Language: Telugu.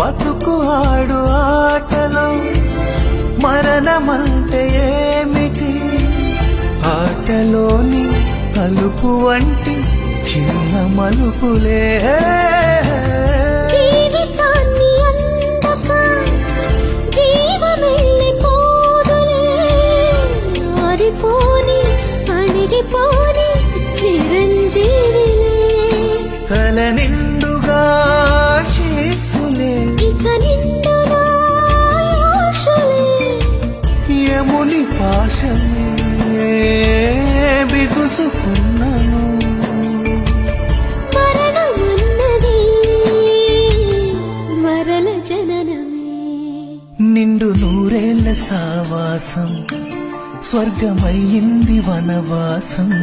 బతుకు ఆడు ఆటలో మరణమంటే ఏమిటి? ఆటలోని అలుపు వంటి చిన్న మలుపులే. తల నిండుగా యముని పాశమే బిగుసుకున్నాను. మరణమన్నది మరల జననమే. నిండు నూరేళ్ళ సావాసం స్వర్గమయ్యింది వనవాసం.